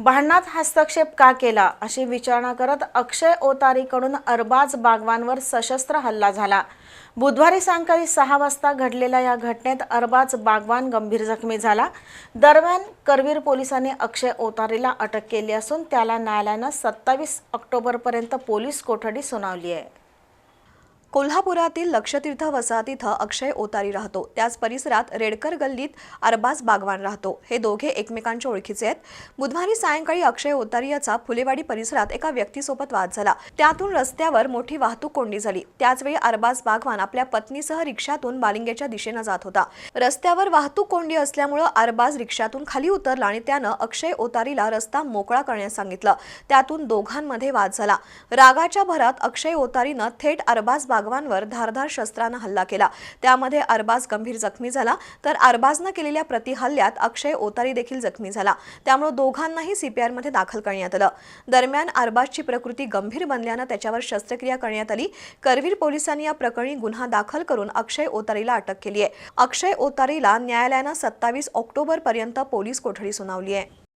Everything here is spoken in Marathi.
भांडणात हस्तक्षेप का केला अशी विचारणा करत अक्षय ओतारीकडून अरबाज बागवानवर सशस्त्र हल्ला झाला. बुधवारी सायंकाळी सहा वाजता घडलेल्या या घटनेत अरबाज बागवान गंभीर जखमी झाला. दरम्यान करवीर पोलिसांनी अक्षय ओतारीला अटक केली असून त्याला न्यायालयानं सत्तावीस ऑक्टोबरपर्यंत पोलीस कोठडी सुनावली आहे. कोल्हापुरातील लक्षतीर्थ वसाहतीथं अक्षय ओतारी राहतो. त्याच परिसरात रेडकर गल्लीत अरबाज बागवान राहतो. हे दोघे एकमेकांच्या ओळखीचे आहेत. बुधवारी सायंकाळी अक्षय ओतारी याचा फुलेवाडी परिसरात एका व्यक्तीसोबत वाद झाला. त्यातून रस्त्यावर मोठी वाहतूक कोंडी झाली. त्याचवेळी अरबाज बागवान आपल्या पत्नीसह रिक्षातून बालिंगेच्या दिशेनं जात होता. रस्त्यावर वाहतूक कोंडी असल्यामुळं अरबाज रिक्षातून खाली उतरला आणि त्यानं अक्षय ओतारीला रस्ता मोकळा करण्यास सांगितलं. त्यातून दोघांमध्ये वाद झाला. रागाच्या भरात अक्षय ओतारीनं थेट अरबाज बागवानवर धारधार शस्त्रानं हल्ला केला. त्यामध्ये अरबाज गंभीर जखमी झाला. तर अरबाजनं केलेल्या प्रतिहल्ल्यात अक्षय ओतारी देखील जखमी झाला. त्यामुळे दोघांनाही सीपीआरमध्ये दाखल करण्यात आलं. दरम्यान अरबाजची प्रकृती गंभीर बनल्यानं त्याच्यावर शस्त्रक्रिया करण्यात आली. करवीर पोलिसांनी या प्रकरणी गुन्हा दाखल करून अक्षय ओतारीला अटक केली आहे अक्षय ओतारीला न्यायालयानं सत्तावीस ऑक्टोबर पर्यंत पोलीस कोठडी सुनावली आहे